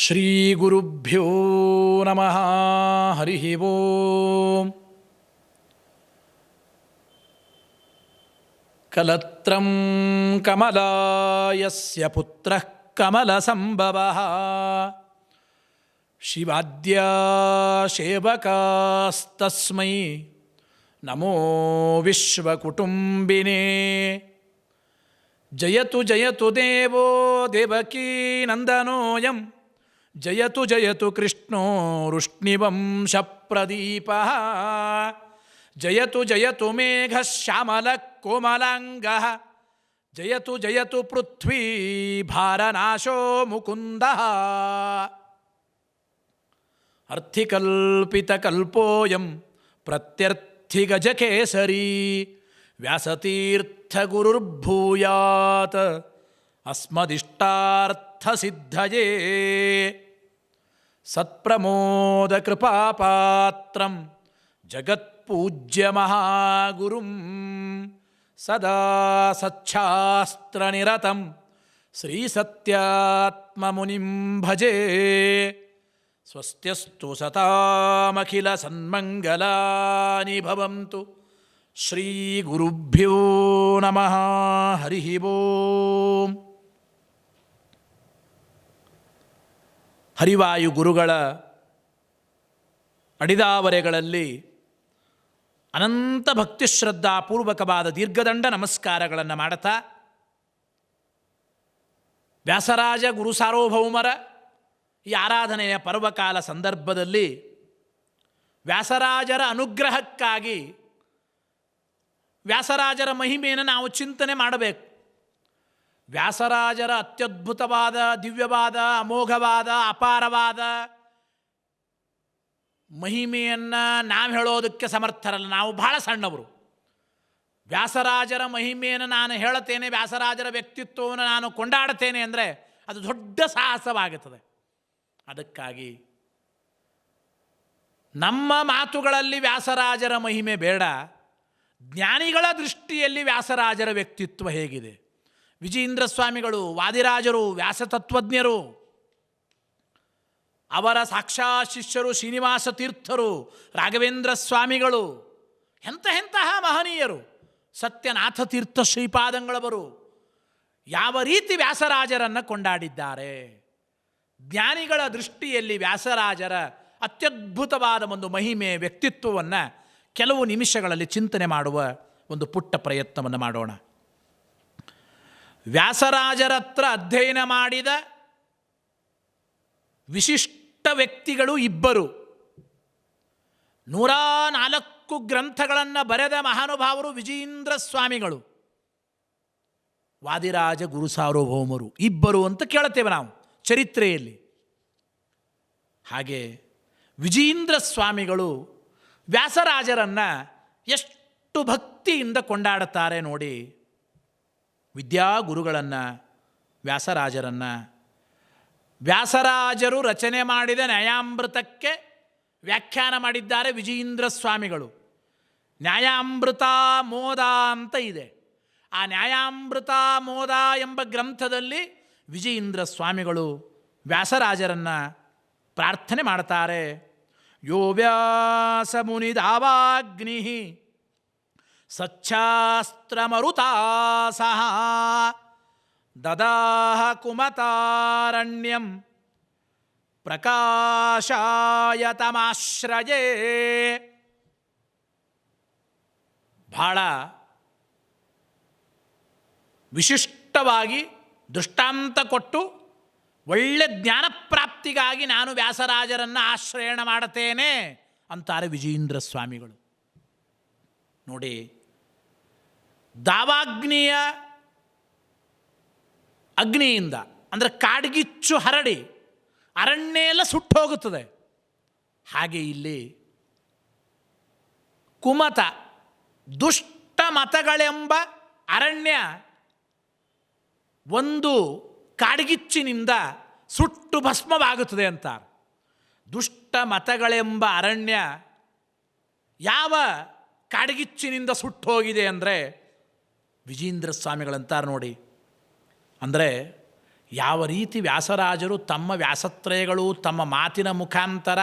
श्रीगुरुभ्यो नमः। हरिः वो कलत्रं कमलायस्य पुत्रः कमलसम्भवः। शिवाद्यासेवकास्तस्मै नमो विश्वकुटुम्बिने। जयतु जयतु देवो देवकीनन्दनोऽयम् ಜಯತು ಜಯತು ಕೃಷ್ಣೋ ವೃಷ್ಣಿವಂಶಪ್ರದೀಪ ಜಯತು ಜಯತು ಮೇಘಶ್ಯಾಮಲ ಕೋಮಲಾಂಗ ಜಯತು ಜಯತು ಪೃಥ್ವೀ ಭಾರನಾಶೋ ಮುಕುಂದ ಅರ್ಥಿಕಲ್ಪಿತಕಲ್ಪೋಯಂ ಪ್ರತ್ಯರ್ಥಿಗಜಕೇಸರಿ ವ್ಯಾಸತೀರ್ಥಗುರುರ್ಭೂಯಾತ್ ಅಸ್ಮದಿಷ್ಟಾರ್ಥಸಿದ್ಧಯೇ సత్ప్రమోదకృపాపాత్రం జగత్పూజ్య మహాగురుం సదా సచ్ఛాస్త్రనిరతం శ్రీసత్యాత్మమునిం భజే. స్వస్త్యస్తు సతామఖిల సన్మంగళాని భవంతు. శ్రీగురుభ్యో నమ. హరి ఓం. ಹರಿವಾಯು ಗುರುಗಳ ಅಡಿದಾವರೆಗಳಲ್ಲಿ ಅನಂತ ಭಕ್ತಿ ಶ್ರದ್ಧಾಪೂರ್ವಕವಾದ ದೀರ್ಘದಂಡ ನಮಸ್ಕಾರಗಳನ್ನು ಮಾಡುತ್ತಾ ವ್ಯಾಸರಾಜ ಗುರು ಸಾರ್ವಭೌಮರ ಈ ಆರಾಧನೆಯ ಪರ್ವಕಾಲ ಸಂದರ್ಭದಲ್ಲಿ ವ್ಯಾಸರಾಜರ ಅನುಗ್ರಹಕ್ಕಾಗಿ ವ್ಯಾಸರಾಜರ ಮಹಿಮೆಯನ್ನು ನಾವು ಚಿಂತನೆ ಮಾಡಬೇಕು. ವ್ಯಾಸರಾಜರ ಅತ್ಯದ್ಭುತವಾದ, ದಿವ್ಯವಾದ, ಅಮೋಘವಾದ, ಅಪಾರವಾದ ಮಹಿಮೆಯನ್ನು ನಾವು ಹೇಳೋದಕ್ಕೆ ಸಮರ್ಥರಲ್ಲ. ನಾವು ಬಹಳ ಸಣ್ಣವರು. ವ್ಯಾಸರಾಜರ ಮಹಿಮೆಯನ್ನು ನಾನು ಹೇಳುತ್ತೇನೆ, ವ್ಯಾಸರಾಜರ ವ್ಯಕ್ತಿತ್ವವನ್ನು ನಾನು ಕೊಂಡಾಡುತ್ತೇನೆ ಅಂದರೆ ಅದು ದೊಡ್ಡ ಸಾಹಸವಾಗುತ್ತದೆ. ಅದಕ್ಕಾಗಿ ನಮ್ಮ ಮಾತುಗಳಲ್ಲಿ ವ್ಯಾಸರಾಜರ ಮಹಿಮೆ ಬೇಡ. ಜ್ಞಾನಿಗಳ ದೃಷ್ಟಿಯಲ್ಲಿ ವ್ಯಾಸರಾಜರ ವ್ಯಕ್ತಿತ್ವ ಹೇಗಿದೆ. ವಿಜೇಂದ್ರ ಸ್ವಾಮಿಗಳು ವಾದಿರಾಜರು, ವ್ಯಾಸತತ್ವಜ್ಞರು, ಅವರ ಸಾಕ್ಷಾ ಶಿಷ್ಯರು, ಶ್ರೀನಿವಾಸ ತೀರ್ಥರು ರಾಘವೇಂದ್ರ ಸ್ವಾಮಿಗಳು ಎಂಥ ಎಂತಹ ಮಹನೀಯರು, ಸತ್ಯನಾಥ ತೀರ್ಥ ಶ್ರೀಪಾದಂಗಳವರು, ಯಾವ ರೀತಿ ವ್ಯಾಸರಾಜರನ್ನು ಕೊಂಡಾಡಿದ್ದಾರೆ? ಜ್ಞಾನಿಗಳ ದೃಷ್ಟಿಯಲ್ಲಿ ವ್ಯಾಸರಾಜರ ಅತ್ಯದ್ಭುತವಾದ ಒಂದು ಮಹಿಮೆ, ವ್ಯಕ್ತಿತ್ವವನ್ನು ಕೆಲವು ನಿಮಿಷಗಳಲ್ಲಿ ಚಿಂತನೆ ಮಾಡುವ ಒಂದು ಪುಟ್ಟ ಪ್ರಯತ್ನವನ್ನು ಮಾಡೋಣ. ವ್ಯಾಸರಾಜರ ಹತ್ರ ಅಧ್ಯಯನ ಮಾಡಿದ ವಿಶಿಷ್ಟ ವ್ಯಕ್ತಿಗಳು ಇಬ್ಬರು. ನೂರ ನಾಲ್ಕು ಗ್ರಂಥಗಳನ್ನು ಬರೆದ ಮಹಾನುಭಾವರು ವಿಜೇಂದ್ರ ಸ್ವಾಮಿಗಳು. ವಾದಿರಾಜ ಗುರು ಸಾರ್ವಭೌಮರು ಇಬ್ಬರು ಅಂತ ಕೇಳುತ್ತೇವೆ ನಾವು ಚರಿತ್ರೆಯಲ್ಲಿ. ಹಾಗೆ ವಿಜೇಂದ್ರ ಸ್ವಾಮಿಗಳು ವ್ಯಾಸರಾಜರನ್ನು ಎಷ್ಟು ಭಕ್ತಿಯಿಂದ ಕೊಂಡಾಡುತ್ತಾರೆ ನೋಡಿ. ವಿದ್ಯಾಗುರುಗಳನ್ನು, ವ್ಯಾಸರಾಜರನ್ನು. ವ್ಯಾಸರಾಜರು ರಚನೆ ಮಾಡಿದ ನ್ಯಾಯಾಮೃತಕ್ಕೆ ವ್ಯಾಖ್ಯಾನ ಮಾಡಿದ್ದಾರೆ ವಿಜಯೀಂದ್ರ ಸ್ವಾಮಿಗಳು. ನ್ಯಾಯಾಮೃತ ಮೋದ ಅಂತ ಇದೆ. ಆ ನ್ಯಾಯಾಮೃತ ಮೋದ ಎಂಬ ಗ್ರಂಥದಲ್ಲಿ ವಿಜಯೀಂದ್ರ ಸ್ವಾಮಿಗಳು ವ್ಯಾಸರಾಜರನ್ನು ಪ್ರಾರ್ಥನೆ ಮಾಡ್ತಾರೆ. ಯೋ ವ್ಯಾಸ ಮುನಿದಾವಾಗ್ನಿ ಸಚ್ಛಾಸ್ತ್ರಮರುತಾಸಹ ದದಾಹ ಕುಮತಾರಣ್ಯಂ ಪ್ರಕಾಶಾಯತಮಾಶ್ರಯೇ. ಬಹಳ ವಿಶಿಷ್ಟವಾಗಿ ದೃಷ್ಟಾಂತ ಕೊಟ್ಟು ಒಳ್ಳೆ ಜ್ಞಾನಪ್ರಾಪ್ತಿಗಾಗಿ ನಾನು ವ್ಯಾಸರಾಜರನ್ನು ಆಶ್ರಯಣ ಮಾಡುತ್ತೇನೆ ಅಂತಾರೆ ವಿಜೇಂದ್ರ ಸ್ವಾಮಿಗಳು. ನೋಡಿ ದಾವಾಗ್ನಿಯ ಅಗ್ನಿಯಿಂದ, ಅಂದರೆ ಕಾಡ್ಗಿಚ್ಚು ಹರಡಿ ಅರಣ್ಯ ಎಲ್ಲ ಸುಟ್ಟೋಗುತ್ತದೆ. ಹಾಗೆ ಇಲ್ಲಿ ಕುಮತ, ದುಷ್ಟ ಮತಗಳೆಂಬ ಅರಣ್ಯ ಒಂದು ಕಾಡ್ಗಿಚ್ಚಿನಿಂದ ಸುಟ್ಟು ಭಸ್ಮವಾಗುತ್ತದೆ ಅಂತಾರೆ. ದುಷ್ಟ ಮತಗಳೆಂಬ ಅರಣ್ಯ ಯಾವ ಕಾಡ್ಗಿಚ್ಚಿನಿಂದ ಸುಟ್ಟು ಹೋಗಿದೆ ಅಂದರೆ ವಿಜೇಂದ್ರ ಸ್ವಾಮಿಗಳಂತಾರೆ ನೋಡಿ. ಅಂದರೆ ಯಾವ ರೀತಿ ವ್ಯಾಸರಾಜರು ತಮ್ಮ ವ್ಯಾಸತ್ರಯಗಳು ತಮ್ಮ ಮಾತಿನ ಮುಖಾಂತರ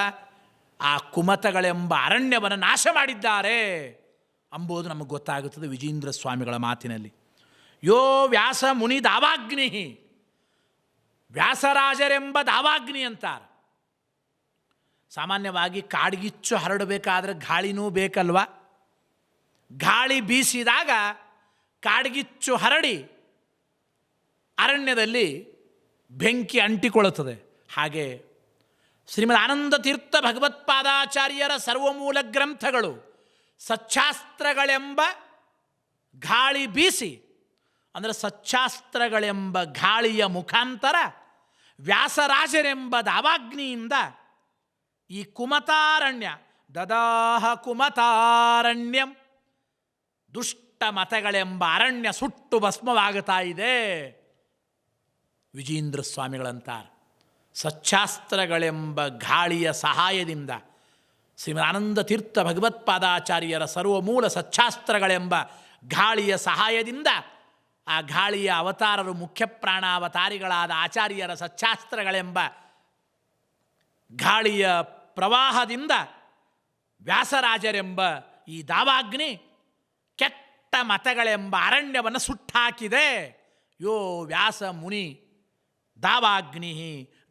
ಆ ಕುಮತಗಳೆಂಬ ಅರಣ್ಯವನ್ನು ನಾಶ ಮಾಡಿದ್ದಾರೆ ಅಂಬುದು ನಮಗೆ ಗೊತ್ತಾಗುತ್ತದೆ ವಿಜೇಂದ್ರ ಸ್ವಾಮಿಗಳ ಮಾತಿನಲ್ಲಿ. ಯೋ ವ್ಯಾಸ ಮುನಿ ದಾವಾಗ್ನಿ, ವ್ಯಾಸರಾಜರೆಂಬ ದಾವಾಗ್ನಿ ಅಂತಾರೆ. ಸಾಮಾನ್ಯವಾಗಿ ಕಾಡ್ಗಿಚ್ಚು ಹರಡಬೇಕಾದ್ರೆ ಗಾಳಿನೂ ಬೇಕಲ್ವ? ಗಾಳಿ ಬೀಸಿದಾಗ ಕಾಡ್ಗಿಚ್ಚು ಹರಡಿ ಅರಣ್ಯದಲ್ಲಿ ಬೆಂಕಿ ಅಂಟಿಕೊಳ್ಳುತ್ತದೆ. ಹಾಗೆ ಶ್ರೀಮದ್ ಆನಂದ ತೀರ್ಥ ಭಗವತ್ಪಾದಾಚಾರ್ಯರ ಸರ್ವಮೂಲ ಗ್ರಂಥಗಳು ಸಚ್ಚಾಸ್ತ್ರಗಳೆಂಬ ಗಾಳಿ ಬೀಸಿ, ಅಂದರೆ ಸಚ್ಚಾಸ್ತ್ರಗಳೆಂಬ ಗಾಳಿಯ ಮುಖಾಂತರ ವ್ಯಾಸರಾಜರೆಂಬ ದಾವಾಗ್ನಿಯಿಂದ ಈ ಕುಮತಾರಣ್ಯ, ದದಾಹ ಕುಮತಾರಣ್ಯಂ ದುಷ್ಟ ಮತಗಳೆಂಬ ಅರಣ್ಯ ಸುಟ್ಟು ಭಸ್ಮವಾಗುತ್ತಾ ಇದೆ. ವಿಜೇಂದ್ರ ಸ್ವಾಮಿಗಳಂತಾರೆ, ಸಚ್ಚಾಸ್ತ್ರಗಳೆಂಬ ಗಾಳಿಯ ಸಹಾಯದಿಂದ ಶ್ರೀಮದಾನಂದ ತೀರ್ಥ ಭಗವತ್ಪಾದಾಚಾರ್ಯರ ಸರ್ವಮೂಲ ಸಚ್ಚಾಸ್ತ್ರಗಳೆಂಬ ಗಾಳಿಯ ಸಹಾಯದಿಂದ ಆ ಗಾಳಿಯ ಅವತಾರರು ಮುಖ್ಯ ಪ್ರಾಣಾವತಾರಿಗಳಾದ ಆಚಾರ್ಯರ ಸಚ್ಚಾಸ್ತ್ರಗಳೆಂಬ ಗಾಳಿಯ ಪ್ರವಾಹದಿಂದ ವ್ಯಾಸರಾಜರೆಂಬ ಈ ದಾವಾಗ್ನಿ ಕೆಟ್ಟ ಮತಗಳೆಂಬ ಅರಣ್ಯವನ್ನು ಸುಟ್ಟಾಕಿದೆ. ಯೋ ವ್ಯಾಸ ಮುನಿ, ದಾವಾಗ್ನಿ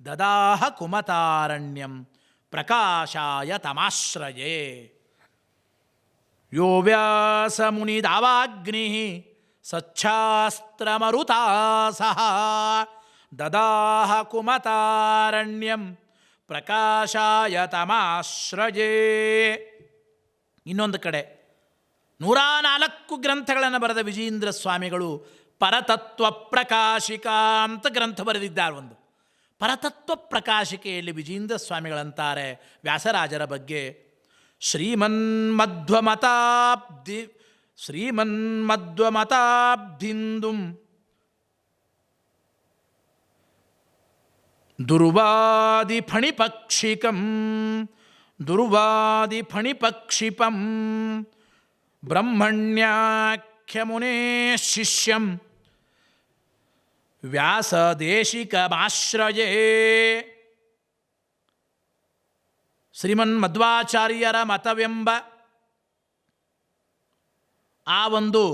ದದಾಹ ಕುಮತಾರಣ್ಯಂ ಪ್ರಕಾಶಾಯ ತಮಾಶ್ರಯೇ. ಯೋ ವ್ಯಾಸ ಮುನಿ, ದಾವಾಗ್ನಿ ಸಚ್ಛಾಸ್ತ್ರಮರುತಾ ಸಹ ದದಾಹ ಕುಮತಾರಣ್ಯಂ ಪ್ರಕಾಶಾಯ ತಮಾಶ್ರಯೇ. ಇನ್ನೊಂದು ಕಡೆ ನೂರ ನಾಲ್ಕು ಗ್ರಂಥಗಳನ್ನು ಬರೆದ ವಿಜೇಂದ್ರ ಸ್ವಾಮಿಗಳು ಪರತತ್ವ ಪ್ರಕಾಶಿಕಾ ಅಂತ ಗ್ರಂಥ ಬರೆದಿದ್ದಾರೆ ಒಂದು. ಪರತತ್ವ ಪ್ರಕಾಶಿಕೆಯಲ್ಲಿ ವಿಜೇಂದ್ರ ಸ್ವಾಮಿಗಳಂತಾರೆ ವ್ಯಾಸರಾಜರ ಬಗ್ಗೆ. ಶ್ರೀಮನ್ಮಧ್ವಮತಾಬ್ಧಿ, ಶ್ರೀಮನ್ಮಧ್ವಮತಾಬ್ಧಿಂದು ದುರ್ವಾದಿ ಫಣಿಪಕ್ಷಿಕಂ ದುರ್ವಾದಿ ಫಣಿಪಕ್ಷಿಪಂ ಬ್ರಹ್ಮಣ್ಯಾಖ್ಯಮುನೇ ಶಿಷ್ಯಂ. ವ್ಯಾಸ ದೇಶಿಕಮಾಶ್ರಯೇ ಶ್ರೀಮನ್ ಮಧ್ವಾಚಾರ್ಯರ ಮತವೆಂಬ ಆ ಒಂದು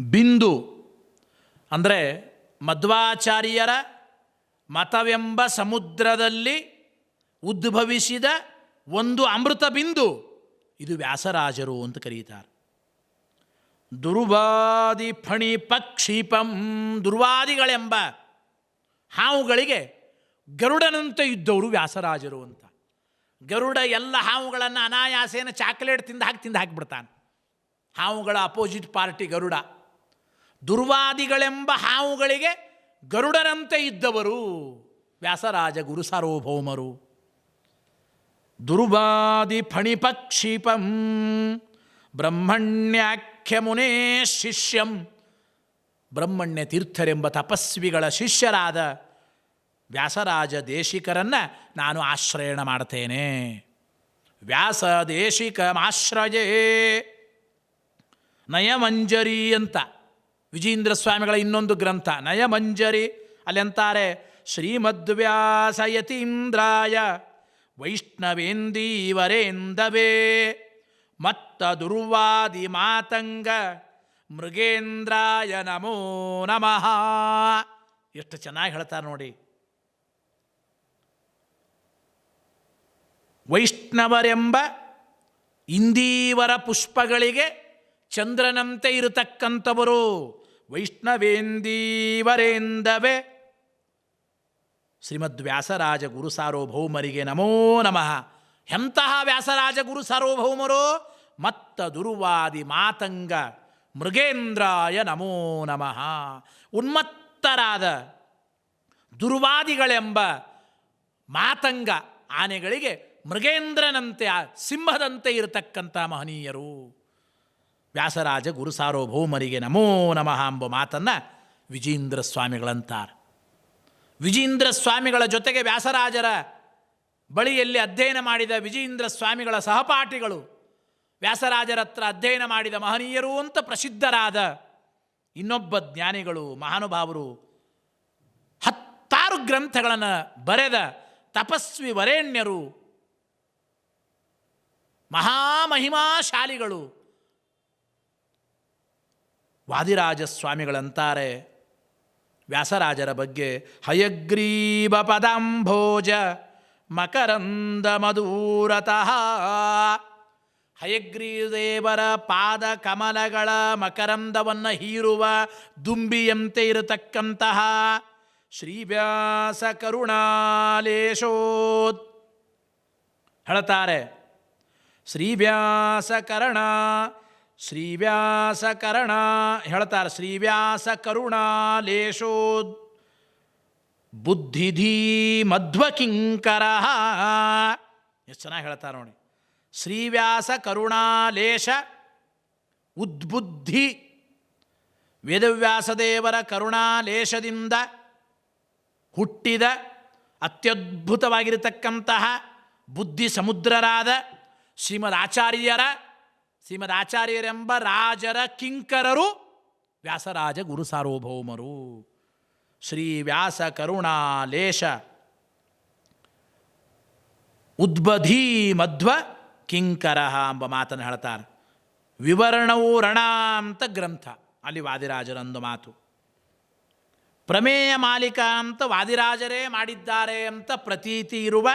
ಬಿಂದು, ಅಂದರೆ ಮಧ್ವಾಚಾರ್ಯರ ಮತವೆಂಬ ಸಮುದ್ರದಲ್ಲಿ ಉದ್ಭವಿಸಿದ ಒಂದು ಅಮೃತ ಬಿಂದು. ಇದು ವ್ಯಾಸರಾಜರು ಅಂತ ಕರೀತಾರೆ. ದುರ್ವಾದಿ ಫಣಿ ಪಕ್ಷಿಪಂ ದುರ್ವಾದಿಗಳೆಂಬ ಹಾವುಗಳಿಗೆ ಗರುಡನಂತೆ ಇದ್ದವರು ವ್ಯಾಸರಾಜರು ಅಂತ. ಗರುಡ ಎಲ್ಲ ಹಾವುಗಳನ್ನು ಅನಾಯಾಸೇನ ಚಾಕ್ಲೇಟ್ ತಿಂದು ಹಾಕಿ ತಿಂದು ಹಾಕಿಬಿಡ್ತಾನೆ. ಹಾವುಗಳ ಅಪೋಸಿಟ್ ಪಾರ್ಟಿ ಗರುಡ. ದುರ್ವಾದಿಗಳೆಂಬ ಹಾವುಗಳಿಗೆ ಗರುಡನಂತೆ ಇದ್ದವರು ವ್ಯಾಸರಾಜ ಗುರು ಸಾರ್ವಭೌಮರು ದುರ್ವಾದಿ ಫಣಿಪಕ್ಷಿಪಂ ಬ್ರಹ್ಮಣ್ಯಾಖ್ಯ ಮುನೇ ಶಿಷ್ಯಂ. ಬ್ರಹ್ಮಣ್ಯ ತೀರ್ಥರೆಂಬ ತಪಸ್ವಿಗಳ ಶಿಷ್ಯರಾದ ವ್ಯಾಸರಾಜ ದೇಶಿಕರನ್ನು ನಾನು ಆಶ್ರಯಣ ಮಾಡ್ತೇನೆ. ವ್ಯಾಸ ದೇಶಿಕಮಾಶ್ರಯೇ ನಯಮಂಜರಿ ಅಂತ ವಿಜೇಂದ್ರ ಸ್ವಾಮಿಗಳ ಇನ್ನೊಂದು ಗ್ರಂಥ, ನಯಮಂಜರಿ. ಅಲ್ಲೆಂತಾರೆ ಶ್ರೀಮದ್ವ್ಯಾಸಯತೀಂದ್ರಾಯ. ವೈಷ್ಣವೇಂದೀವರೇಂದವೇ ಮತ್ತ ದುರ್ವಾದಿ ಮಾತಂಗ ಮೃಗೇಂದ್ರಾಯ ನಮೋ ನಮಃ. ಎಷ್ಟು ಚೆನ್ನಾಗಿ ಹೇಳ್ತಾರೆ ನೋಡಿ. ವೈಷ್ಣವರೆಂಬ ಇಂದೀವರ ಪುಷ್ಪಗಳಿಗೆ ಚಂದ್ರನಂತೆ ಇರತಕ್ಕಂಥವರು. ವೈಷ್ಣವೇಂದೀವರೇಂದವೇ ಶ್ರೀಮದ್ ವ್ಯಾಸರಾಜ ಗುರು ಸಾರ್ವಭೌಮರಿಗೆ ನಮೋ ನಮಃ. ಎಂತಹ ವ್ಯಾಸರಾಜ ಗುರು ಸಾರ್ವಭೌಮರು? ಮತ್ತ ದುರುವಾದಿ ಮಾತಂಗ ಮೃಗೇಂದ್ರಾಯ ನಮೋ ನಮಃ. ಉನ್ಮತ್ತರಾದ ದುರ್ವಾದಿಗಳೆಂಬ ಮಾತಂಗ ಆನೆಗಳಿಗೆ ಮೃಗೇಂದ್ರನಂತೆ ಸಿಂಹದಂತೆ ಇರತಕ್ಕಂಥ ಮಹನೀಯರು. ವ್ಯಾಸರಾಜ ಗುರು ಸಾರ್ವಭೌಮರಿಗೆ ನಮೋ ನಮಃ ಎಂಬ ಮಾತನ್ನು ವಿಜೇಂದ್ರ ಸ್ವಾಮಿಗಳಂತಾರೆ. ವಿಜೇಂದ್ರ ಸ್ವಾಮಿಗಳ ಜೊತೆಗೆ ವ್ಯಾಸರಾಜರ ಬಳಿಯಲ್ಲಿ ಅಧ್ಯಯನ ಮಾಡಿದ ವಿಜೇಂದ್ರ ಸ್ವಾಮಿಗಳ ಸಹಪಾಠಿಗಳು ವ್ಯಾಸರಾಜರತ್ರ ಅಧ್ಯಯನ ಮಾಡಿದ ಮಹನೀಯರು ಅಂತ ಪ್ರಸಿದ್ಧರಾದ ಇನ್ನೊಬ್ಬ ಜ್ಞಾನಿಗಳು, ಮಹಾನುಭಾವರು ಹತ್ತಾರು ಗ್ರಂಥಗಳನ್ನು ಬರೆದ ತಪಸ್ವಿ ವರೇಣ್ಯರು, ಮಹಾಮಹಿಮಾಶಾಲಿಗಳು ವಾದಿರಾಜ ಸ್ವಾಮಿಗಳಂತಾರೆ ವ್ಯಾಸರಾಜರ ಬಗ್ಗೆ ಹಯಗ್ರೀವ ಪದಾಂಭೋಜ ಮಕರಂದ ಮಧೂರತಃ. ಹಯಗ್ರೀದೇವರ ಪಾದ ಕಮಲಗಳ ಮಕರಂದವನ್ನು ಹೀರುವ ದುಂಬಿಯಂತೆ ಇರತಕ್ಕಂತಹ ಶ್ರೀವ್ಯಾಸ ಕರುಣಾಲೇಶೋತ್ ಹೇಳ್ತಾರೆ, ಶ್ರೀವ್ಯಾಸ ಕರ್ಣ ಶ್ರೀವ್ಯಾಸ ಕರುಣ ಹೇಳ್ತಾರೆ ಶ್ರೀವ್ಯಾಸ ಕರುಣಾಲೇಶೋ ಬುದ್ಧಿಧೀ ಮಧ್ವಕಿಂಕರ ಎಷ್ಟು ಚೆನ್ನಾಗಿ ಹೇಳ್ತಾರೆ ನೋಡಿ. ಶ್ರೀವ್ಯಾಸ ಕರುಣಾಲೇಶ ಉದ್ಬುದ್ಧಿ ವೇದವ್ಯಾಸದೇವರ ಕರುಣಾಲೇಶದಿಂದ ಹುಟ್ಟಿದ ಅತ್ಯದ್ಭುತವಾಗಿರತಕ್ಕಂತಹ ಬುದ್ಧಿ ಸಮುದ್ರರಾದ ಶ್ರೀಮದ್ ಆಚಾರ್ಯರ ಶ್ರೀಮದ್ ರಾಜರ ಕಿಂಕರರು ವ್ಯಾಸರಾಜ ಗುರು ಸಾರ್ವಭೌಮರು. ಶ್ರೀ ವ್ಯಾಸ ಕರುಣಾಲೇಶ ಉದ್ಬಧಿ ಮಧ್ವ ಕಿಂಕರ ಎಂಬ ಮಾತನ್ನು ಹೇಳ್ತಾರೆ. ವಿವರಣವು ರಣ ಅಂತ ಗ್ರಂಥ, ಅಲ್ಲಿ ವಾದಿರಾಜರಂದು ಮಾತು. ಪ್ರಮೇಯ ಮಾಲಿಕ ಅಂತ ವಾದಿರಾಜರೇ ಮಾಡಿದ್ದಾರೆ ಅಂತ ಪ್ರತೀತಿ ಇರುವ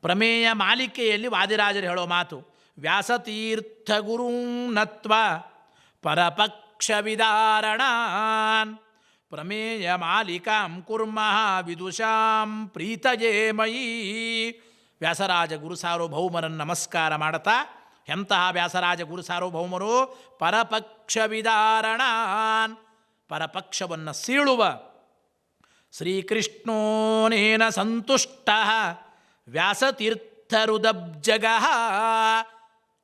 ಪ್ರಮೇಯ ಮಾಲಿಕೆಯಲ್ಲಿ ವಾದಿರಾಜರು ಹೇಳೋ ಮಾತು. ವ್ಯಾಸತೀರ್ಥ ನತ್ವ ಪರಪಕ್ಷ ವಿದಾರಣಾನ್ ಪ್ರಮೇಯ ಮಾಲಿಕಾಂ ಕುರ್ಮಃ ವಿದುಷಾಂ ಪ್ರೀತಯೇ ಮಯಿ. ವ್ಯಾಸರಾಜ ಗುರು ಸಾರ್ವಭೌಮರನ್ನು ನಮಸ್ಕಾರ ಮಾಡ್ತಾ, ಎಂತಹ ವ್ಯಾಸರಾಜ ಗುರು ಸಾರ್ವಭೌಮರು? ವಿದಾರಣಾನ್ ಪರಪಕ್ಷವನ್ನು ಸೀಳುವ ಶ್ರೀಕೃಷ್ಣೋನೇನ ಸಂತುಷ್ಟ ವ್ಯಾಸತೀರ್ಥರುದಬ್ಜಗ.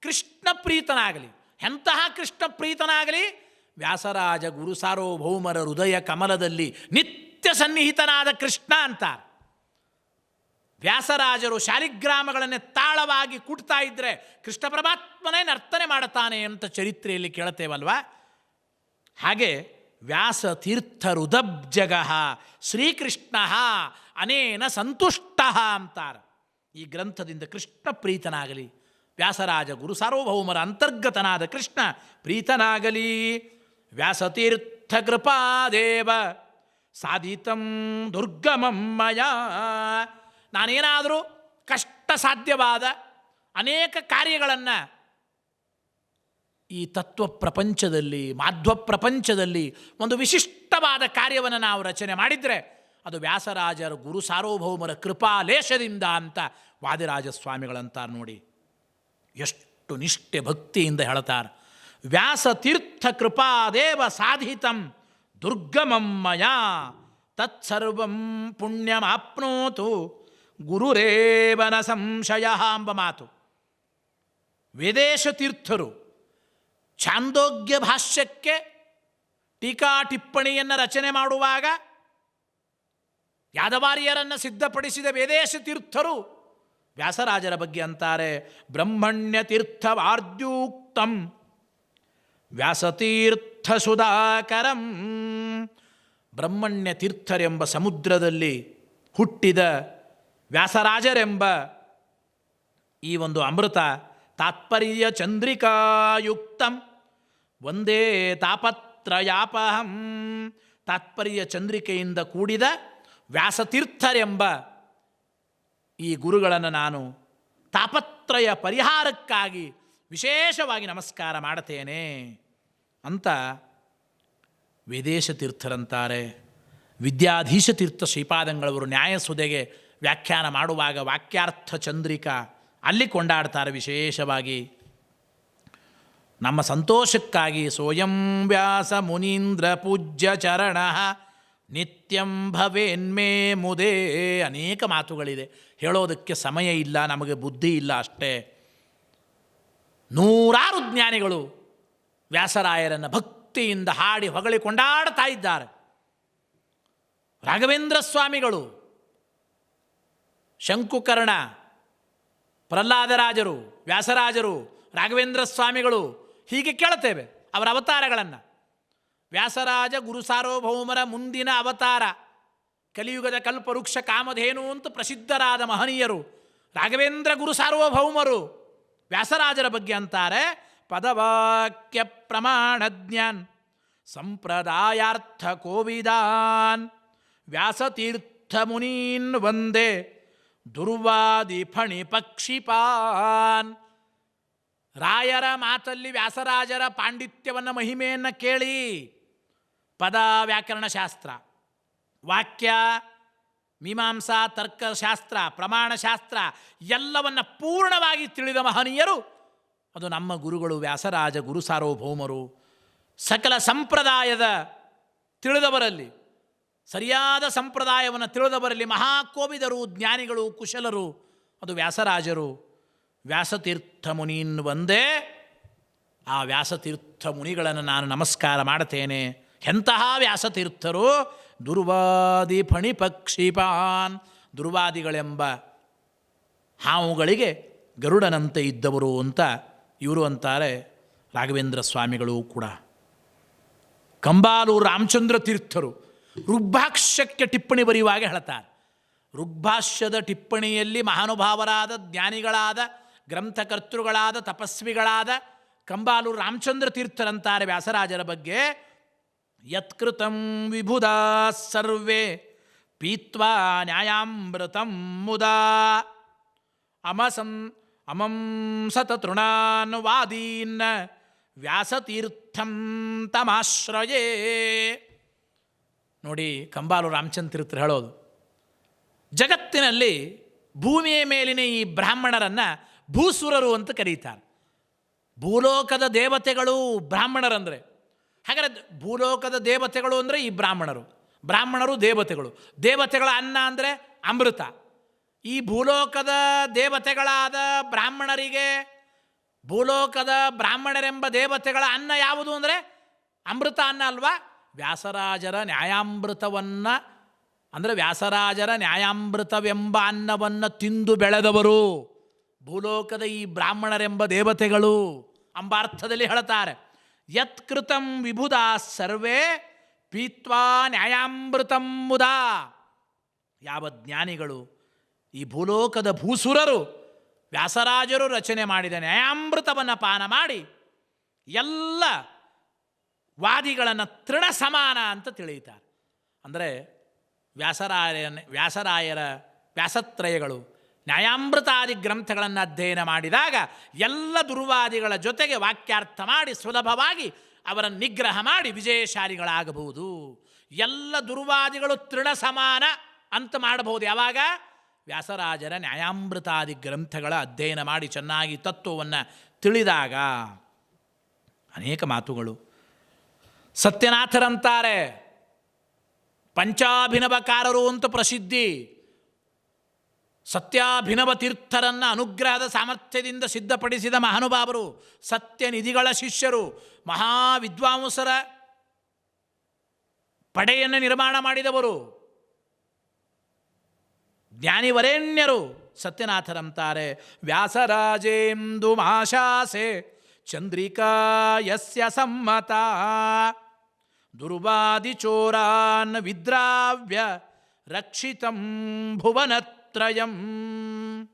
ಕೃಷ್ಣ ಪ್ರೀತನಾಗಲಿ. ಎಂತಹ ಕೃಷ್ಣ ಪ್ರೀತನಾಗಲಿ? ವ್ಯಾಸರಾಜ ಗುರು ಸಾರ್ವಭೌಮರ ಹೃದಯ ಕಮಲದಲ್ಲಿ ನಿತ್ಯ ಸನ್ನಿಹಿತನಾದ ಕೃಷ್ಣ ಅಂತ. ವ್ಯಾಸರಾಜರು ಶಾಲಿಗ್ರಾಮಗಳನ್ನೇ ತಾಳವಾಗಿ ಕುಟ್ತಾ ಇದ್ದರೆ ಕೃಷ್ಣ ಪರಮಾತ್ಮನೇ ನರ್ತನೆ ಮಾಡುತ್ತಾನೆ ಅಂತ ಚರಿತ್ರೆಯಲ್ಲಿ ಕೇಳುತ್ತೇವಲ್ವಾ? ಹಾಗೆ ವ್ಯಾಸ ತೀರ್ಥ ಹೃದಬ್ಜಗ ಶ್ರೀಕೃಷ್ಣ, ಅನೇನ ಸಂತುಷ್ಟ ಅಂತಾರೆ. ಈ ಗ್ರಂಥದಿಂದ ಕೃಷ್ಣ ಪ್ರೀತನಾಗಲಿ. ವ್ಯಾಸರಾಜ ಗುರು ಸಾರ್ವಭೌಮರ ಅಂತರ್ಗತನಾದ ಕೃಷ್ಣ, ಪ್ರೀತನಾಗಲಿ. ವ್ಯಾಸತೀರ್ಥ ಕೃಪಾದೇವ ಸಾಧಿತಂ ದುರ್ಗಮಯ ಮಯ. ನಾನೇನಾದರೂ ಕಷ್ಟ ಸಾಧ್ಯವಾದ ಅನೇಕ ಕಾರ್ಯಗಳನ್ನು ಈ ತತ್ವ ಪ್ರಪಂಚದಲ್ಲಿ, ಮಾಧ್ವ ಪ್ರಪಂಚದಲ್ಲಿ ಒಂದು ವಿಶಿಷ್ಟವಾದ ಕಾರ್ಯವನ್ನು ನಾವು ರಚನೆ ಮಾಡಿದರೆ ಅದು ವ್ಯಾಸರಾಜರ ಗುರು ಸಾರ್ವಭೌಮರ ಕೃಪಾಲೇಶದಿಂದ ಅಂತ ವಾದಿರಾಜ ಸ್ವಾಮಿಗಳಂತಾರೆ ನೋಡಿ. ಎಷ್ಟು ನಿಷ್ಠೆ ಭಕ್ತಿಯಿಂದ ಹೇಳ್ತಾರೆ ವ್ಯಾಸ ತೀರ್ಥ ಕೃಪಾದೇವ ಸಾಧಿತಂ ದುರ್ಗಮಂ ತತ್ಸರ್ವ ಪುಣ್ಯಮಾಪ್ನೋತು ಗುರುರೇವನ ಸಂಶಯ ಎಂಬ ಮಾತು. ವೇದೇಶ ತೀರ್ಥರು ಛಾಂದೋಗ್ಯ ಭಾಷ್ಯಕ್ಕೆ ಟೀಕಾ ಟಿಪ್ಪಣಿಯನ್ನು ರಚನೆ ಮಾಡುವಾಗ ಯಾದವಾರಿಯರನ್ನು ಸಿದ್ಧಪಡಿಸಿದ ವೇದೇಶ ತೀರ್ಥರು ವ್ಯಾಸರಾಜರ ಬಗ್ಗೆ ಅಂತಾರೆ ಬ್ರಹ್ಮಣ್ಯ ತೀರ್ಥವಾರ್ದ್ಯೂಕ್ತಂ ವ್ಯಾಸತೀರ್ಥ ಸುಧಾಕರಂ ಬ್ರಹ್ಮಣ್ಯ ತೀರ್ಥರೆಂಬ ಸಮುದ್ರದಲ್ಲಿ ಹುಟ್ಟಿದ ವ್ಯಾಸರಾಜರೆಂಬ ಈ ಒಂದು ಅಮೃತ ತಾತ್ಪರ್ಯ ಚಂದ್ರಿಕಾಯುಕ್ತಂ. ಒಂದೇ ತಾಪತ್ರಯಾಪಹಂ. ತಾತ್ಪರ್ಯ ಚಂದ್ರಿಕೆಯಿಂದ ಕೂಡಿದ ವ್ಯಾಸತೀರ್ಥರೆಂಬ ಈ ಗುರುಗಳನ್ನು ನಾನು ತಾಪತ್ರಯ ಪರಿಹಾರಕ್ಕಾಗಿ ವಿಶೇಷವಾಗಿ ನಮಸ್ಕಾರ ಮಾಡುತ್ತೇನೆ ಅಂತ ವೇದೇಶ ತೀರ್ಥರಂತಾರೆ. ವಿದ್ಯಾಧೀಶ ತೀರ್ಥ ಶ್ರೀಪಾದಂಗಳವರು ನ್ಯಾಯಸುದೆಗೆ ವ್ಯಾಖ್ಯಾನ ಮಾಡುವಾಗ ವಾಕ್ಯಾರ್ಥ ಚಂದ್ರಿಕಾ ಅಲ್ಲಿ ಕೊಂಡಾಡ್ತಾರೆ ವಿಶೇಷವಾಗಿ. ನಮ್ಮ ಸಂತೋಷಕ್ಕಾಗಿ ಸ್ವಯಂ ವ್ಯಾಸ ಮುನೀಂದ್ರ ಪೂಜ್ಯ ಚರಣ ನಿತ್ಯಂ ಭವೇನ್ಮೇ ಮುದೇ ಅನೇಕ ಮಾತುಗಳಿದೆ. ಹೇಳೋದಕ್ಕೆ ಸಮಯ ಇಲ್ಲ, ನಮಗೆ ಬುದ್ಧಿ ಇಲ್ಲ ಅಷ್ಟೇ. ನೂರಾರು ಜ್ಞಾನಿಗಳು ವ್ಯಾಸರಾಯರನ್ನು ಭಕ್ತಿಯಿಂದ ಹಾಡಿ ಹೊಗಳಿ ಕೊಂಡಾಡ್ತಾ ಇದ್ದಾರೆ. ರಾಘವೇಂದ್ರ ಸ್ವಾಮಿಗಳು, ಶಂಕುಕರ್ಣ, ಪ್ರಹ್ಲಾದರಾಜರು, ವ್ಯಾಸರಾಜರು, ರಾಘವೇಂದ್ರ ಸ್ವಾಮಿಗಳು ಹೀಗೆ ಕೇಳುತ್ತೇವೆ ಅವರ ಅವತಾರಗಳನ್ನು. ವ್ಯಾಸರಾಜ ಗುರು ಸಾರ್ವಭೌಮರ ಮುಂದಿನ ಅವತಾರ. ಕಲಿಯುಗದ ಕಲ್ಪವೃಕ್ಷ ಕಾಮಧೇನು ಅಂತ ಪ್ರಸಿದ್ಧರಾದ ಮಹನೀಯರು ರಾಘವೇಂದ್ರ ಗುರು ಸಾರ್ವಭೌಮರು ವ್ಯಾಸರಾಜರ ಬಗ್ಗೆ ಅಂತಾರೆ, ಪದವಾಕ್ಯ ಪ್ರಮಾಣಜ್ಞಾನ್ ಸಂಪ್ರದಾಯಾರ್ಥ ಕೋವಿದಾನ್, ವ್ಯಾಸತೀರ್ಥ ಮುನೀನ್ ವಂದೇ, ದುರ್ವಾದಿ ಫಣಿ ಪಕ್ಷಿಪಾನ್. ರಾಯರ ಮಾತಲ್ಲಿ ವ್ಯಾಸರಾಜರ ಪಾಂಡಿತ್ಯವನ್ನು ಮಹಿಮೆಯನ್ನು ಕೇಳಿ ಪದ ವ್ಯಾಕರಣಶಾಸ್ತ್ರ ವಾಕ್ಯ, ಮೀಮಾಂಸಾ, ತರ್ಕಶಾಸ್ತ್ರ, ಪ್ರಮಾಣಶಾಸ್ತ್ರ ಎಲ್ಲವನ್ನು ಪೂರ್ಣವಾಗಿ ತಿಳಿದ ಮಹನೀಯರು. ಅದು ನಮ್ಮ ಗುರುಗಳು ವ್ಯಾಸರಾಜ ಗುರು ಸಾರ್ವಭೌಮರು. ಸಕಲ ಸಂಪ್ರದಾಯದ ತಿಳಿದವರಲ್ಲಿ, ಸರಿಯಾದ ಸಂಪ್ರದಾಯವನ್ನು ತಿಳಿದವರಲ್ಲಿ ಮಹಾಕೋವಿದರು, ಜ್ಞಾನಿಗಳು, ಕುಶಲರು, ಅದು ವ್ಯಾಸರಾಜರು. ವ್ಯಾಸತೀರ್ಥ ಮುನೀನ್ ಒಂದೇ, ಆ ವ್ಯಾಸತೀರ್ಥ ಮುನಿಗಳನ್ನು ನಾನು ನಮಸ್ಕಾರ ಮಾಡ್ತೇನೆ. ಎಂತಹ ವ್ಯಾಸತೀರ್ಥರು ದುರ್ವಾದಿ ಫಣಿ ಪಕ್ಷಿಪಾನ್ ದುರ್ವಾದಿಗಳೆಂಬ ಹಾವುಗಳಿಗೆ ಗರುಡನಂತೆ ಇದ್ದವರು ಅಂತ ಇವರು ಅಂತಾರೆ ರಾಘವೇಂದ್ರ ಸ್ವಾಮಿಗಳು ಕೂಡ. ಕಂಬಾಲು ರಾಮಚಂದ್ರ ತೀರ್ಥರು ಋಗ್ಭಾಷ್ಯಕ್ಕೆ ಟಿಪ್ಪಣಿ ಬರೆಯುವಾಗ ಹೇಳ್ತಾರೆ. ಋಗ್ಭಾಷ್ಯದ ಟಿಪ್ಪಣಿಯಲ್ಲಿ ಮಹಾನುಭಾವರಾದ ಜ್ಞಾನಿಗಳಾದ, ಗ್ರಂಥಕರ್ತೃಗಳಾದ, ತಪಸ್ವಿಗಳಾದ ಕಂಬಾಲು ರಾಮಚಂದ್ರ ತೀರ್ಥರಂತಾರೆ ವ್ಯಾಸರಾಜರ ಬಗ್ಗೆ. ಯತ್ಕೃತಂ ವಿಭುಧಾ ಸರ್ವೇ ಪೀತ್ವಾ ನ್ಯಾಯಾಮೃತಂ ಮುದಾ. ಅಮಸಂ, ಅಮಂ ಸತತೃಣಾನ್ ವಾದೀನ್ ವ್ಯಾಸತೀರ್ಥಂ ತಮಾಶ್ರಯೇ. ನೋಡಿ, ಕಂಬಾಲು ರಾಮಚಂದ್ರ ತೀರ್ಥರು ಹೇಳೋದು. ಜಗತ್ತಿನಲ್ಲಿ ಭೂಮಿಯ ಮೇಲಿನ ಈ ಬ್ರಾಹ್ಮಣರನ್ನು ಭೂಸುರರು ಅಂತ ಕರೀತಾರೆ. ಭೂಲೋಕದ ದೇವತೆಗಳು ಬ್ರಾಹ್ಮಣರಂದರೆ. ಹಾಗಾದ್ರೆ ಭೂಲೋಕದ ದೇವತೆಗಳು ಅಂದರೆ ಈ ಬ್ರಾಹ್ಮಣರು. ಬ್ರಾಹ್ಮಣರು ದೇವತೆಗಳು. ದೇವತೆಗಳ ಅನ್ನ ಅಂದರೆ ಅಮೃತ. ಈ ಭೂಲೋಕದ ದೇವತೆಗಳಾದ ಬ್ರಾಹ್ಮಣರಿಗೆ ಭೂಲೋಕದ ಬ್ರಾಹ್ಮಣರೆಂಬ ದೇವತೆಗಳ ಅನ್ನ ಯಾವುದು ಅಂದರೆ ಅಮೃತ ಅನ್ನ ಅಲ್ವಾ? ವ್ಯಾಸರಾಜರ ನ್ಯಾಯಾಮೃತವನ್ನು ಅಂದರೆ ವ್ಯಾಸರಾಜರ ನ್ಯಾಯಾಮೃತವೆಂಬ ಅನ್ನವನ್ನು ತಿಂದು ಬೆಳೆದವರು. ಭೂಲೋಕದ ಈ ಬ್ರಾಹ್ಮಣರೆಂಬ ದೇವತೆಗಳು ಎಂಬ ಅರ್ಥದಲ್ಲಿ ಹೇಳ್ತಾರೆ. ಯತ್ಕೃತಂ ವಿಭುಧಾ ಸರ್ವೇ ಪೀತ್ವಾ ನ್ಯಾಯಾಮೃತಂ ಮುದಾ. ಯಾವ ಜ್ಞಾನಿಗಳು ಈ ಭೂಲೋಕದ ಭೂಸುರರು, ವ್ಯಾಸರಾಜರು ರಚನೆ ಮಾಡಿದ ನ್ಯಾಯಾಮೃತವನ್ನು ಪಾನ ಮಾಡಿ ಎಲ್ಲ ವಾದಿಗಳನ್ನು ತೃಣ ಸಮಾನ ಅಂತ ತಿಳಿಯುತ್ತಾರೆ. ಅಂದರೆ ವ್ಯಾಸರಾಯನ ವ್ಯಾಸರಾಯರ ವ್ಯಾಸತ್ರಯಗಳು ನ್ಯಾಯಾಮೃತಾದಿ ಗ್ರಂಥಗಳನ್ನು ಅಧ್ಯಯನ ಮಾಡಿದಾಗ ಎಲ್ಲ ದುರ್ವಾದಿಗಳ ಜೊತೆಗೆ ವಾಕ್ಯಾರ್ಥ ಮಾಡಿ ಸುಲಭವಾಗಿ ಅವರನ್ನು ನಿಗ್ರಹ ಮಾಡಿ ವಿಜಯಶಾಲಿಗಳಾಗಬಹುದು. ಎಲ್ಲ ದುರ್ವಾದಿಗಳು ತೃಣ ಸಮಾನ ಅಂತ ಮಾಡಬಹುದು. ಯಾವಾಗ? ವ್ಯಾಸರಾಜರ ನ್ಯಾಯಾಮೃತಾದಿ ಗ್ರಂಥಗಳ ಅಧ್ಯಯನ ಮಾಡಿ ಚೆನ್ನಾಗಿ ತತ್ವವನ್ನು ತಿಳಿದಾಗ. ಅನೇಕ ಮಾತುಗಳು. ಸತ್ಯನಾಥರಂತಾರೆ, ಪಂಚಾಭಿನವಕಾರರು ಅಂತ ಪ್ರಸಿದ್ಧಿ. ಸತ್ಯಾಭಿನವ ತೀರ್ಥರನ್ನು ಅನುಗ್ರಹದ ಸಾಮರ್ಥ್ಯದಿಂದ ಸಿದ್ಧಪಡಿಸಿದ ಮಹಾನುಭಾವರು, ಸತ್ಯನಿಧಿಗಳ ಶಿಷ್ಯರು, ಮಹಾವಿದ್ವಾಂಸರ ಪಡೆಯನ್ನು ನಿರ್ಮಾಣ ಮಾಡಿದವರು, ಜ್ಞಾನಿವರೇಣ್ಯರು ಸತ್ಯನಾಥರಂತಾರೆ. ವ್ಯಾಸರಾಜೇಂದು ಮಾಶಾಸೆ ಚಂದ್ರಿಕಾ ಯಸ್ಯ ಸಮ್ಮತ, ದುರ್ವಾದಿಚೋರಾನ್ ವಿದ್ರಾವ್ಯ ರಕ್ಷಿತಂ ಭುವನತ್ರಯಂ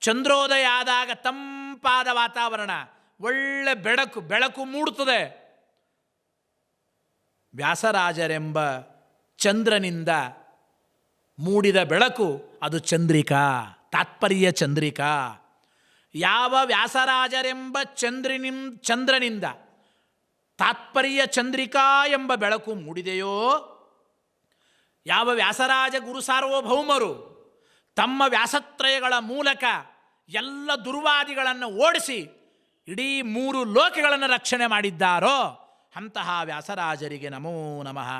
ಚಂದ್ರೋದಯ ಆದಾಗ ತಂಪಾದ ವಾತಾವರಣ. ಒಳ್ಳೆ ಬೆಳಕು ಬೆಳಕು ಮೂಡುತ್ತದೆ. ವ್ಯಾಸರಾಜರೆಂಬ ಚಂದ್ರನಿಂದ ಮೂಡಿದ ಬೆಳಕು ಅದು ಚಂದ್ರಿಕಾ, ತಾತ್ಪರ್ಯ ಚಂದ್ರಿಕಾ. ಯಾವ ವ್ಯಾಸರಾಜರೆಂಬ ಚಂದ್ರನಿಂ, ಚಂದ್ರನಿಂದ ತಾತ್ಪರ್ಯ ಚಂದ್ರಿಕಾ ಎಂಬ ಬೆಳಕು ಮೂಡಿದೆಯೋ ಯಾವ ವ್ಯಾಸರಾಜ ಗುರು ಸಾರ್ವಭೌಮರು ತಮ್ಮ ವ್ಯಾಸತ್ರಯಗಳ ಮೂಲಕ ಎಲ್ಲ ದುರ್ವಾದಿಗಳನ್ನು ಓಡಿಸಿ ಇಡೀ ಮೂರು ಲೋಕಗಳನ್ನು ರಕ್ಷಣೆ ಮಾಡಿದ್ದಾರೋ ಅಂತಹ ವ್ಯಾಸರಾಜರಿಗೆ ನಮೋ ನಮಃ.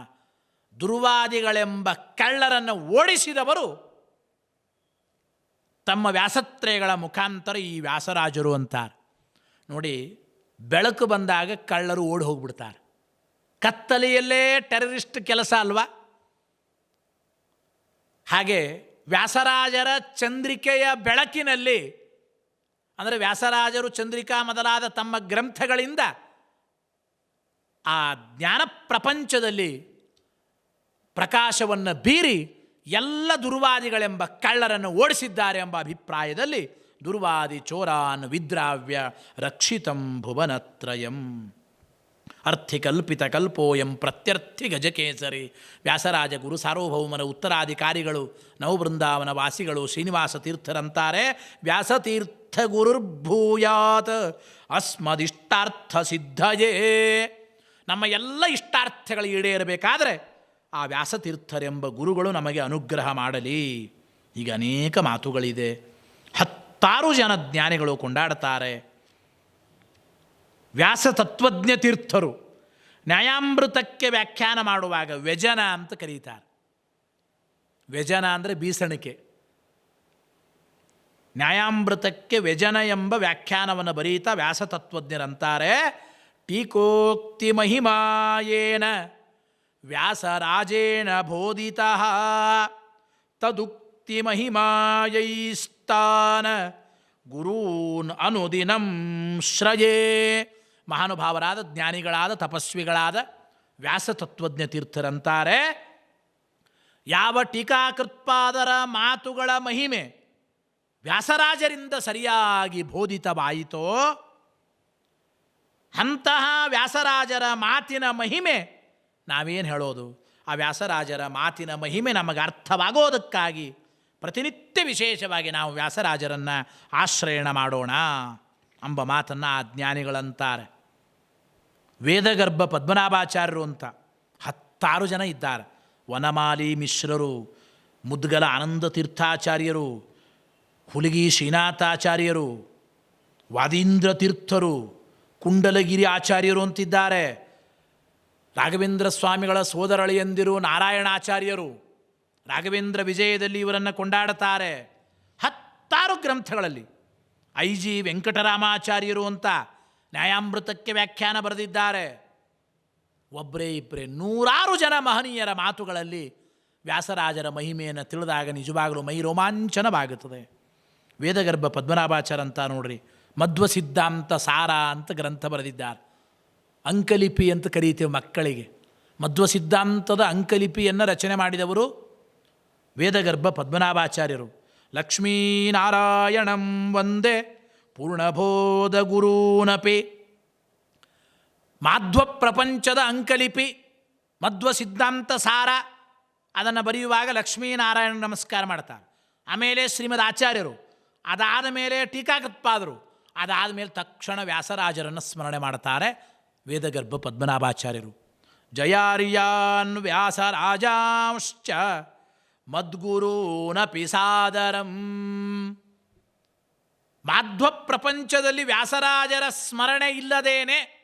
ದುರ್ವಾದಿಗಳೆಂಬ ಕಳ್ಳರನ್ನು ಓಡಿಸಿದವರು ತಮ್ಮ ವ್ಯಾಸತ್ರಯಗಳ ಮುಖಾಂತರ ಈ ವ್ಯಾಸರಾಜರು ಅಂತಾರೆ. ನೋಡಿ, ಬೆಳಕು ಬಂದಾಗ ಕಳ್ಳರು ಓಡಿ ಹೋಗ್ಬಿಡ್ತಾರೆ. ಕತ್ತಲೆಯಲ್ಲೇ ಟೆರರಿಸ್ಟ್ ಕೆಲಸ ಅಲ್ವಾ? ಹಾಗೆ ವ್ಯಾಸರಾಜರ ಚಂದ್ರಿಕೆಯ ಬೆಳಕಿನಲ್ಲಿ, ಅಂದರೆ ವ್ಯಾಸರಾಜರು ಚಂದ್ರಿಕಾ ಮೊದಲಾದ ತಮ್ಮ ಗ್ರಂಥಗಳಿಂದ ಆ ಜ್ಞಾನ ಪ್ರಪಂಚದಲ್ಲಿ ಪ್ರಕಾಶವನ್ನು ಬೀರಿ ಎಲ್ಲ ದುರ್ವಾದಿಗಳೆಂಬ ಕಳ್ಳರನ್ನು ಓಡಿಸಿದ್ದಾರೆ ಎಂಬ ಅಭಿಪ್ರಾಯದಲ್ಲಿ ದುರ್ವಾದಿ ಚೋರಾನ್ ವಿದ್ರಾವ್ಯ ರಕ್ಷಿತಂ ಭುವನತ್ರಯಂ. ಅರ್ಥಿಕಲ್ಪಿತ ಕಲ್ಪೋಯಂ ಪ್ರತ್ಯರ್ಥಿ ಗಜಕೇಸರಿ. ವ್ಯಾಸರಾಜ ಗುರು ಸಾರ್ವಭೌಮನ ಉತ್ತರಾಧಿಕಾರಿಗಳು ನವಬೃಂದಾವನ ವಾಸಿಗಳು ಶ್ರೀನಿವಾಸ ತೀರ್ಥರಂತಾರೆ. ವ್ಯಾಸತೀರ್ಥ ಗುರುರ್ಭೂಯಾತ್. ಅಸ್ಮದಿಷ್ಟಾರ್ಥ ಸಿದ್ಧಯೇ. ನಮ್ಮ ಎಲ್ಲ ಇಷ್ಟಾರ್ಥಗಳು ಈಡೇರಬೇಕಾದರೆ ಆ ವ್ಯಾಸತೀರ್ಥರೆಂಬ ಗುರುಗಳು ನಮಗೆ ಅನುಗ್ರಹ ಮಾಡಲಿ. ಈಗ ಅನೇಕ ಮಾತುಗಳಿದೆ. ಹತ್ತಾರು ಜನ ಜ್ಞಾನಿಗಳು ಕೊಂಡಾಡ್ತಾರೆ. ವ್ಯಾಸ ತತ್ವಜ್ಞ ತೀರ್ಥರು ನ್ಯಾಯಾಮೃತಕ್ಕೆ ವ್ಯಾಖ್ಯಾನ ಮಾಡುವಾಗ ವ್ಯಜನ ಅಂತ ಕರೀತಾರೆ. ವ್ಯಜನ ಅಂದರೆ ಬೀಸಣಿಕೆ. ನ್ಯಾಯಾಮೃತಕ್ಕೆ ವ್ಯಜನ ಎಂಬ ವ್ಯಾಖ್ಯಾನವನ್ನು ಬರೀತಾ ವ್ಯಾಸ ತತ್ವಜ್ಞರಂತಾರೆ ಟೀಕೋಕ್ತಿ ಮಹಿಮಾಯೇನ ವ್ಯಾಸರಾಜೇಣ ಬೋಧಿತ ತದುಕ್ತಿ ಮಹಿಮಾಯೈಸ್ತಾನ ಗುರೂನ್ ಅನುದಿನಂ ಶ್ರಯೇ ಮಹಾನುಭಾವರಾದ, ಜ್ಞಾನಿಗಳಾದ, ತಪಸ್ವಿಗಳಾದ ವ್ಯಾಸ ತತ್ವಜ್ಞ ತೀರ್ಥರಂತಾರೆ. ಯಾವ ಟೀಕಾಕೃತ್ಪಾದರ ಮಾತುಗಳ ಮಹಿಮೆ ವ್ಯಾಸರಾಜರಿಂದ ಸರಿಯಾಗಿ ಬೋಧಿತವಾಯಿತೋ, ಅಂತಹ ವ್ಯಾಸರಾಜರ ಮಾತಿನ ಮಹಿಮೆ ನಾವೇನು ಹೇಳೋದು? ಆ ವ್ಯಾಸರಾಜರ ಮಾತಿನ ಮಹಿಮೆ ನಮಗೆ ಅರ್ಥವಾಗೋದಕ್ಕಾಗಿ ಪ್ರತಿನಿತ್ಯ ವಿಶೇಷವಾಗಿ ನಾವು ವ್ಯಾಸರಾಜರನ್ನು ಆಶ್ರಯಣ ಮಾಡೋಣ ಎಂಬ ಮಾತನ್ನು ಆ ಜ್ಞಾನಿಗಳಂತಾರೆ. ವೇದಗರ್ಭ ಪದ್ಮನಾಭಾಚಾರ್ಯರು ಅಂತ ಹತ್ತಾರು ಜನ ಇದ್ದಾರೆ. ವನಮಾಲಿ ಮಿಶ್ರರು, ಮುದ್ಗಲ ಆನಂದ ತೀರ್ಥಾಚಾರ್ಯರು, ಹುಲಿಗಿ ಶ್ರೀನಾಥಾಚಾರ್ಯರು, ವಾದೀಂದ್ರ ತೀರ್ಥರು, ಕುಂಡಲಗಿರಿ ಆಚಾರ್ಯರು ಅಂತಿದ್ದಾರೆ. ರಾಘವೇಂದ್ರ ಸ್ವಾಮಿಗಳ ಸೋದರಳಿಯಂದಿರು ನಾರಾಯಣಾಚಾರ್ಯರು. ರಾಘವೇಂದ್ರ ವಿಜಯದಲ್ಲಿ ಇವರನ್ನು ಕೊಂಡಾಡುತ್ತಾರೆ. ಹತ್ತಾರು ಗ್ರಂಥಗಳಲ್ಲಿ, ಐ ಜಿ ವೆಂಕಟರಾಮಾಚಾರ್ಯರು ಅಂತ ನ್ಯಾಯಾಮೃತಕ್ಕೆ ವ್ಯಾಖ್ಯಾನ ಬರೆದಿದ್ದಾರೆ. ಒಬ್ಬರೇ ಇಬ್ಬರೇ ನೂರಾರು ಜನ ಮಹನೀಯರ ಮಾತುಗಳಲ್ಲಿ ವ್ಯಾಸರಾಜರ ಮಹಿಮೆಯನ್ನು ತಿಳಿದಾಗ ನಿಜವಾಗಲೂ ಮೈ ರೋಮಾಂಚನವಾಗುತ್ತದೆ. ವೇದಗರ್ಭ ಪದ್ಮನಾಭಾಚಾರ ಅಂತ ನೋಡ್ರಿ ಮಧ್ವ ಸಿದ್ಧಾಂತ ಸಾರ ಅಂತ ಗ್ರಂಥ ಬರೆದಿದ್ದಾರೆ ಅಂಕಲಿಪಿ ಅಂತ ಕರೀತೀವಿ ಮಕ್ಕಳಿಗೆ. ಮಧ್ವ ಸಿದ್ಧಾಂತದ ಅಂಕಲಿಪಿಯನ್ನು ರಚನೆ ಮಾಡಿದವರು ವೇದಗರ್ಭ ಪದ್ಮನಾಭಾಚಾರ್ಯರು. ಲಕ್ಷ್ಮೀನಾರಾಯಣಂ ವಂದೇ ಪೂರ್ಣಬೋಧ ಗುರೂನಪಿ ಮಾಧ್ವ ಪ್ರಪಂಚದ ಅಂಕಲಿಪಿ ಮಧ್ವ ಸಿದ್ಧಾಂತ ಸಾರ ಅದನ್ನು ಬರೆಯುವಾಗ ಲಕ್ಷ್ಮೀನಾರಾಯಣ ನಮಸ್ಕಾರ ಮಾಡ್ತಾರೆ ಆಮೇಲೆ ಶ್ರೀಮದ್ ಆಚಾರ್ಯರು, ಅದಾದ ಮೇಲೆ ಟೀಕಾಕತ್ಪಾದರು. ಅದಾದ ಮೇಲೆ ತಕ್ಷಣ ವ್ಯಾಸರಾಜರನ್ನು ಸ್ಮರಣೆ ಮಾಡ್ತಾರೆ ವೇದಗರ್ಭ ಪದ್ಮನಾಭಾಚಾರ್ಯರು. ಜಯಾರ್ಯಾನ್ ವ್ಯಾಸರಾಜಾಂಶ್ಚ ಮದ್ಗುರೂನಪಿ ಸಾದರಂ. ಮಾಧ್ವ ಪ್ರಪಂಚದಲ್ಲಿ ವ್ಯಾಸರಾಜರ ಸ್ಮರಣೆ ಇಲ್ಲದೇನೆ,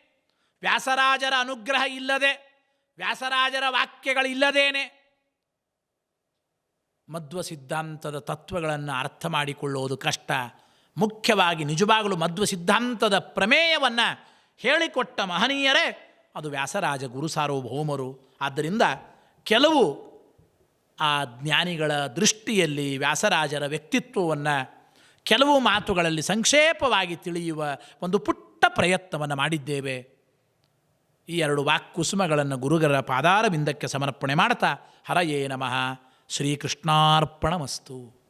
ವ್ಯಾಸರಾಜರ ಅನುಗ್ರಹ ಇಲ್ಲದೆ, ವ್ಯಾಸರಾಜರ ವಾಕ್ಯಗಳಿಲ್ಲದೇನೆ ಮಧ್ವ ಸಿದ್ಧಾಂತದ ತತ್ವಗಳನ್ನು ಅರ್ಥ ಮಾಡಿಕೊಳ್ಳುವುದು ಕಷ್ಟ. ಮುಖ್ಯವಾಗಿ ನಿಜವಾಗಲೂ ಮಧ್ವ ಸಿದ್ಧಾಂತದ ಪ್ರಮೇಯವನ್ನು ಹೇಳಿಕೊಟ್ಟ ಮಹನೀಯರೇ, ಅದು ವ್ಯಾಸರಾಜ ಗುರು ಸಾರ್ವಭೌಮರು. ಆದ್ದರಿಂದ ಕೆಲವು ಆ ಜ್ಞಾನಿಗಳ ದೃಷ್ಟಿಯಲ್ಲಿ ವ್ಯಾಸರಾಜರ ವ್ಯಕ್ತಿತ್ವವನ್ನು ಕೆಲವು ಮಾತುಗಳಲ್ಲಿ ಸಂಕ್ಷೇಪವಾಗಿ ತಿಳಿಯುವ ಒಂದು ಪುಟ್ಟ ಪ್ರಯತ್ನವನ್ನು ಮಾಡಿದ್ದೇವೆ. ಈ ಎರಡು ವಾಕ್ಕುಸುಮಗಳನ್ನು ಗುರುಗರ ಪಾದಾರ ಬಿಂದಕ್ಕೆ ಸಮರ್ಪಣೆ ಮಾಡ್ತಾ ಹರಯೇ ನಮಃ. ಶ್ರೀಕೃಷ್ಣಾರ್ಪಣಮಸ್ತು.